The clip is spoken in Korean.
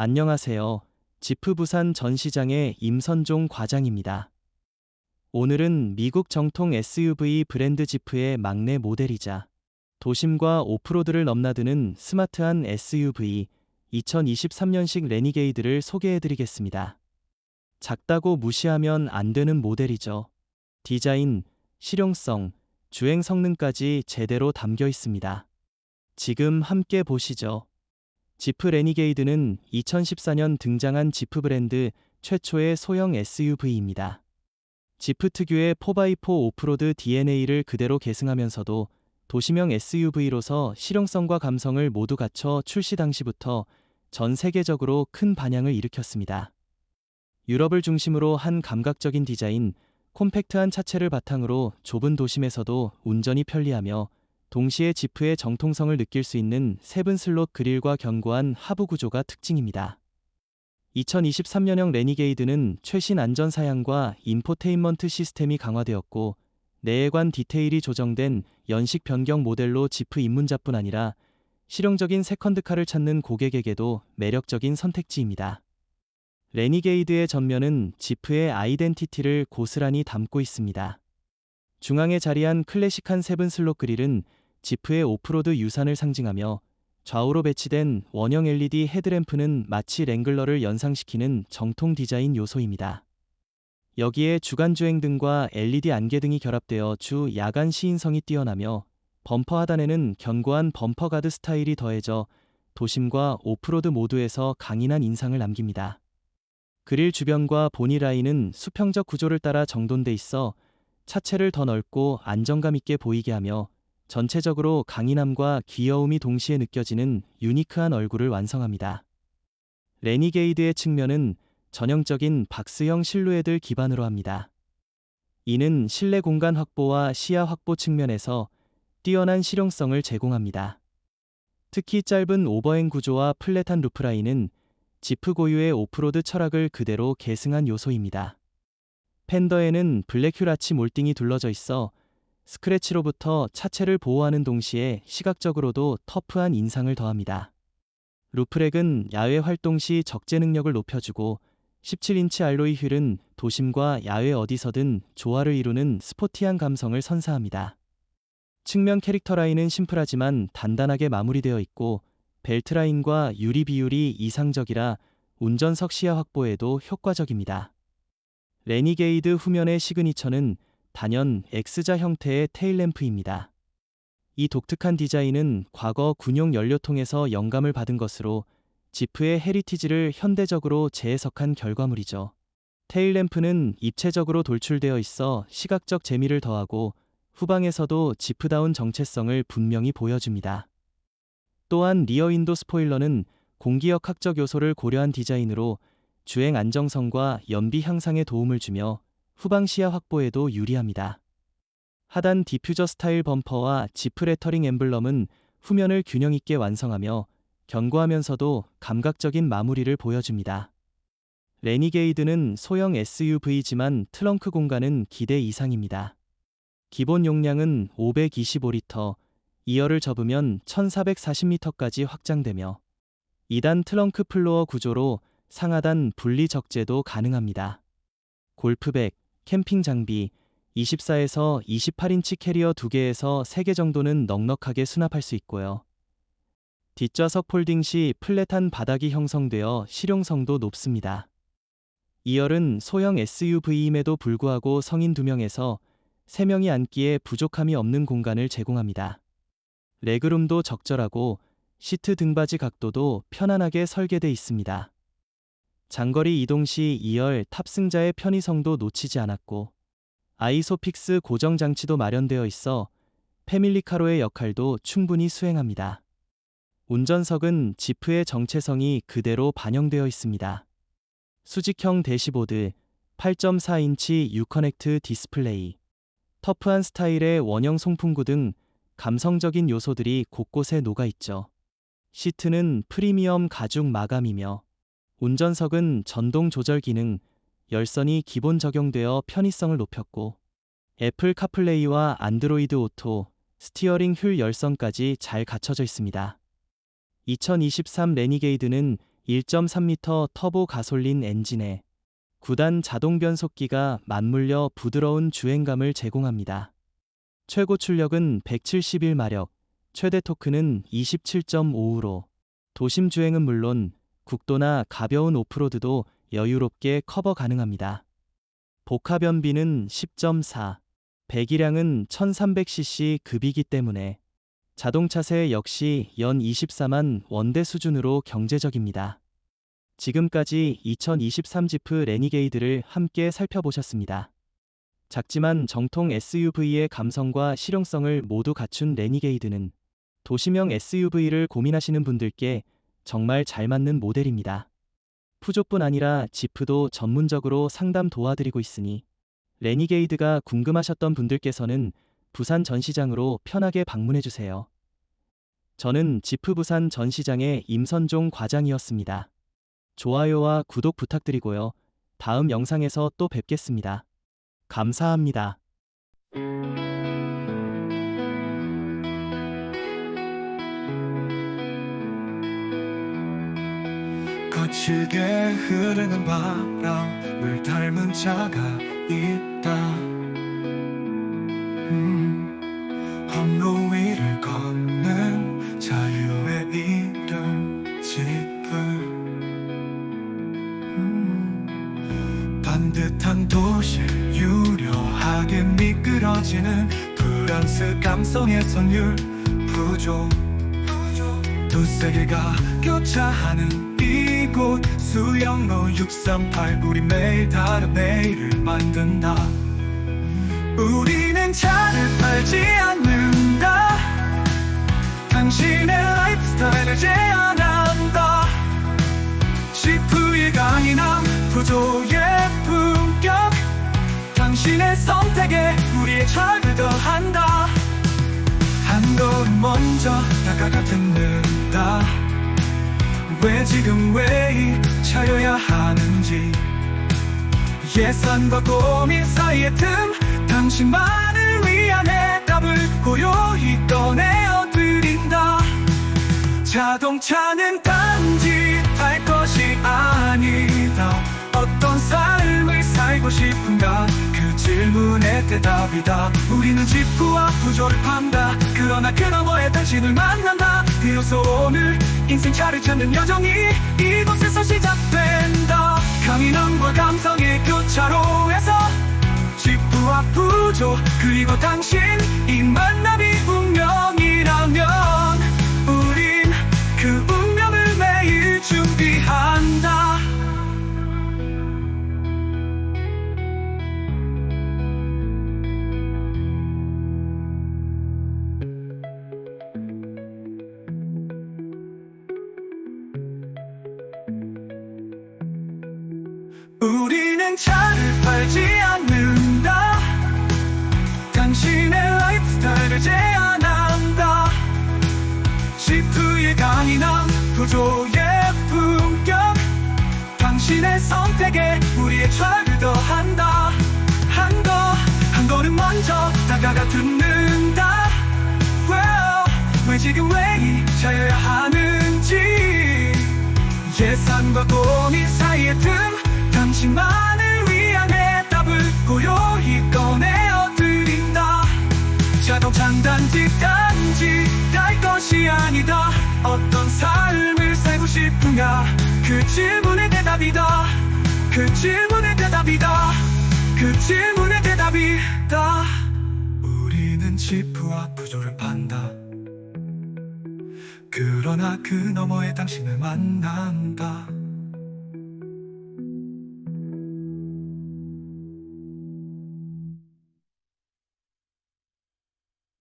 안녕하세요. 지프 부산 전시장의 임선종 과장입니다. 오늘은 미국 정통 SUV 브랜드 지프의 막내 모델이자 도심과 오프로드를 넘나드는 스마트한 SUV 2023년식 레니게이드를 소개해드리겠습니다. 작다고 무시하면 안 되는 모델이죠. 디자인, 실용성, 주행 성능까지 제대로 담겨 있습니다. 지금 함께 보시죠. 지프 레니게이드는 2014년 등장한 지프 브랜드 최초의 소형 SUV입니다. 지프 특유의 4x4 오프로드 DNA를 그대로 계승하면서도 도시명 SUV로서 실용성과 감성을 모두 갖춰 출시 당시부터 전 세계적으로 큰 반향을 일으켰습니다. 유럽을 중심으로 한 감각적인 디자인, 콤팩트한 차체를 바탕으로 좁은 도심에서도 운전이 편리하며 동시에 지프의 정통성을 느낄 수 있는 세븐 슬롯 그릴과 견고한 하부 구조가 특징입니다. 2023년형 레니게이드는 최신 안전 사양과 인포테인먼트 시스템이 강화되었고 내외관 디테일이 조정된 연식 변경 모델로 지프 입문자뿐 아니라 실용적인 세컨드카를 찾는 고객에게도 매력적인 선택지입니다. 레니게이드의 전면은 지프의 아이덴티티를 고스란히 담고 있습니다. 중앙에 자리한 클래식한 세븐 슬롯 그릴은 지프의 오프로드 유산을 상징하며 좌우로 배치된 원형 LED 헤드램프는 마치 랭글러를 연상시키는 정통 디자인 요소입니다. 여기에 주간 주행등과 LED 안개 등이 결합되어 주 야간 시인성이 뛰어나며 범퍼 하단에는 견고한 범퍼 가드 스타일이 더해져 도심과 오프로드 모두에서 강인한 인상을 남깁니다. 그릴 주변과 보니 라인은 수평적 구조를 따라 정돈돼 있어 차체를 더 넓고 안정감 있게 보이게 하며 전체적으로 강인함과 귀여움이 동시에 느껴지는 유니크한 얼굴을 완성합니다. 레니게이드의 측면은 전형적인 박스형 실루엣을 기반으로 합니다. 이는 실내 공간 확보와 시야 확보 측면에서 뛰어난 실용성을 제공합니다. 특히 짧은 오버행 구조와 플랫한 루프라인은 지프 고유의 오프로드 철학을 그대로 계승한 요소입니다. 팬더에는 블랙 휴라치 몰딩이 둘러져 있어 스크래치로부터 차체를 보호하는 동시에 시각적으로도 터프한 인상을 더합니다. 루프렉은 야외 활동 시 적재 능력을 높여주고 17인치 알로이 휠은 도심과 야외 어디서든 조화를 이루는 스포티한 감성을 선사합니다. 측면 캐릭터 라인은 심플하지만 단단하게 마무리되어 있고 벨트 라인과 유리 비율이 이상적이라 운전석 시야 확보에도 효과적입니다. 레니게이드 후면의 시그니처는 단연 X자 형태의 테일램프입니다. 이 독특한 디자인은 과거 군용 연료통에서 영감을 받은 것으로 지프의 헤리티지를 현대적으로 재해석한 결과물이죠. 테일램프는 입체적으로 돌출되어 있어 시각적 재미를 더하고 후방에서도 지프다운 정체성을 분명히 보여줍니다. 또한 리어 윈도 스포일러는 공기역학적 요소를 고려한 디자인으로 주행 안정성과 연비 향상에 도움을 주며 후방 시야 확보에도 유리합니다. 하단 디퓨저 스타일 범퍼와 지프 레터링 엠블럼은 후면을 균형 있게 완성하며 견고하면서도 감각적인 마무리를 보여줍니다. 레니게이드는 소형 SUV지만 트렁크 공간은 기대 이상입니다. 기본 용량은 525리터, 2열을 접으면 1440리터까지 확장되며 2단 트렁크 플로어 구조로 상하단 분리 적재도 가능합니다. 골프백, 캠핑 장비 24에서 28인치 캐리어 2개에서 3개 정도는 넉넉하게 수납할 수 있고요. 뒷좌석 폴딩 시 플랫한 바닥이 형성되어 실용성도 높습니다. 2열은 소형 SUV임에도 불구하고 성인 2명에서 3명이 앉기에 부족함이 없는 공간을 제공합니다. 레그룸도 적절하고 시트 등받이 각도도 편안하게 설계돼 있습니다. 장거리 이동 시 2열 탑승자의 편의성도 놓치지 않았고 아이소픽스 고정 장치도 마련되어 있어 패밀리카로의 역할도 충분히 수행합니다. 운전석은 지프의 정체성이 그대로 반영되어 있습니다. 수직형 대시보드, 8.4인치 유커넥트 디스플레이, 터프한 스타일의 원형 송풍구 등 감성적인 요소들이 곳곳에 녹아 있죠. 시트는 프리미엄 가죽 마감이며 운전석은 전동 조절 기능, 열선이 기본 적용되어 편의성을 높였고 애플 카플레이와 안드로이드 오토, 스티어링 휠 열선까지 잘 갖춰져 있습니다. 2023 레니게이드는 1.3L 터보 가솔린 엔진에 9단 자동 변속기가 맞물려 부드러운 주행감을 제공합니다. 최고 출력은 171마력, 최대 토크는 27.5으로 도심 주행은 물론 국도나 가벼운 오프로드도 여유롭게 커버 가능합니다. 복합연비는 10.4, 배기량은 1300cc 급이기 때문에 자동차세 역시 연 24만 원대 수준으로 경제적입니다. 지금까지 2023 지프 레니게이드를 함께 살펴보셨습니다. 작지만 정통 SUV의 감성과 실용성을 모두 갖춘 레니게이드는 도시명 SUV를 고민하시는 분들께 정말 잘 맞는 모델입니다. 푸조뿐 아니라 지프도 전문적으로 상담 도와드리고 있으니 레니게이드가 궁금하셨던 분들께서는 부산 전시장으로 편하게 방문해 주세요. 저는 지프 부산 전시장의 임선종 과장이었습니다. 좋아요와 구독 부탁드리고요. 다음 영상에서 또 뵙겠습니다. 감사합니다. 거칠게 흐르는 바람을 닮은 차가 있다. 음, 음, 미끄러지는 프랑스 감성의 선율 부족. 두세 개가 교차하는 이곳. 수영로 638 우리 매일 다른 내일을 만든다. 우리는 차를 팔지 않는다. 당신의 라이프스타일을 제안한다. 시프의 강인함 구조의 품격. 당신의 선택에 우리의 철을 더한다. 한 걸음 먼저 다가가 듣는다 왜 지금 왜이 차여야 하는지. 예산과 고민 사이의 틈 당신만을 위한 해답을 고요히 꺼내어 드린다. 자동차는 단 살고 싶은가? 그 질문의 대답이다. 우리는 지프와 구조를 판다. 그러나 그 너머에 당신을 만난다. 비로소 오늘 인생차를 찾는 여정이 이곳에서 시작된다. 강인함과 감성의 교차로에서 지프와 부조 그리고 당신 이 만남이 운명이 우리는 차를 팔지 않는다. 당신의 라이프스타일을 제안한다. 시프의 강인함 구조의 품격. 당신의 선택에 우리의 철을 더한다. 한 거 한 걸음 먼저 다가가 듣는다 왜 지금 왜이 차여야 하는지. 예산과 고민 사이의 틈 당신만을 위한 해답을 고요히 꺼내어 드린다. 자동차는 단지 단지 딸 것이 아니다. 어떤 삶을 살고 싶은가? 그 질문의 대답이다. 그 질문의 대답이다. 그 질문의 대답이다. 우리는 지프와 부조를 판다. 그러나 그 너머에 당신을 만난다